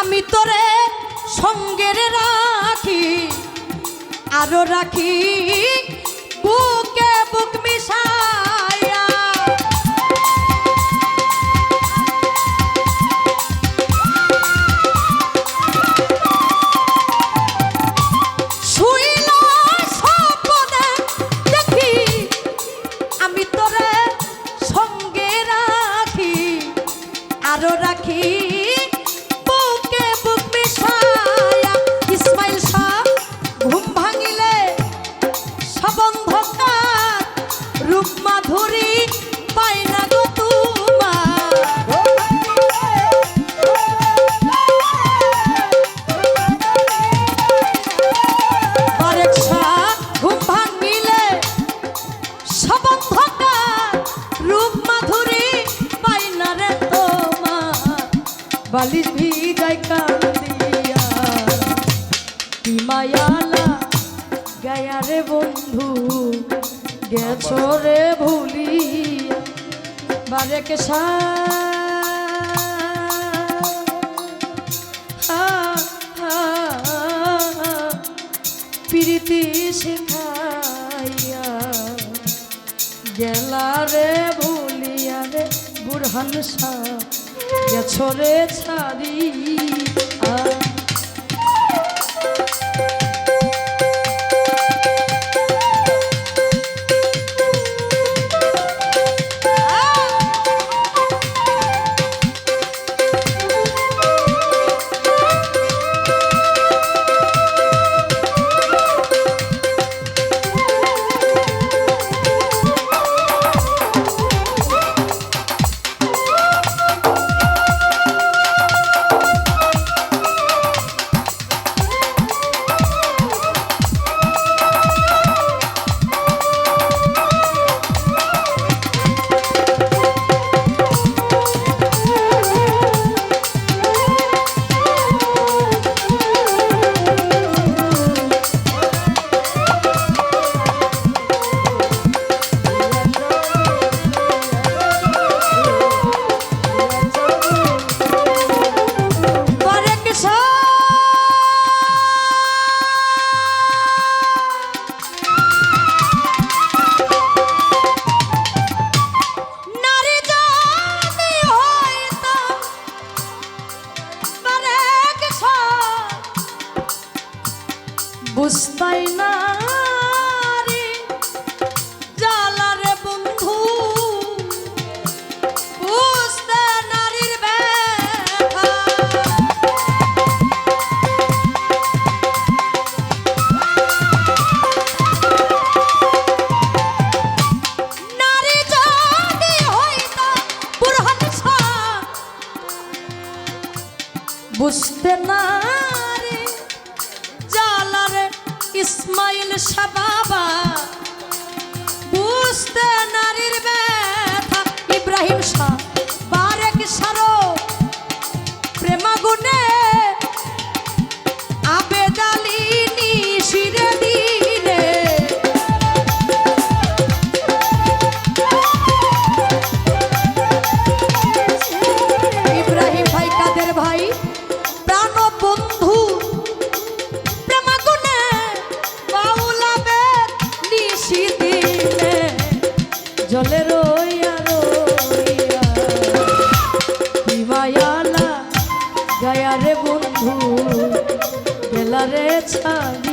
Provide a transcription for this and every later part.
আমি তোরে সঙ্গের রাখি আরও রাখি বুকে বুক মিশায়া হরে কৃষ্ণ প্রীতি শিখাইয়া গেলা রে ভুলিয়া রে বুড়হন গেছ রে ছাড়িয়া বেলা রে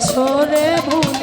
বন্ধু গেছো রে ভুলিয়া তুমি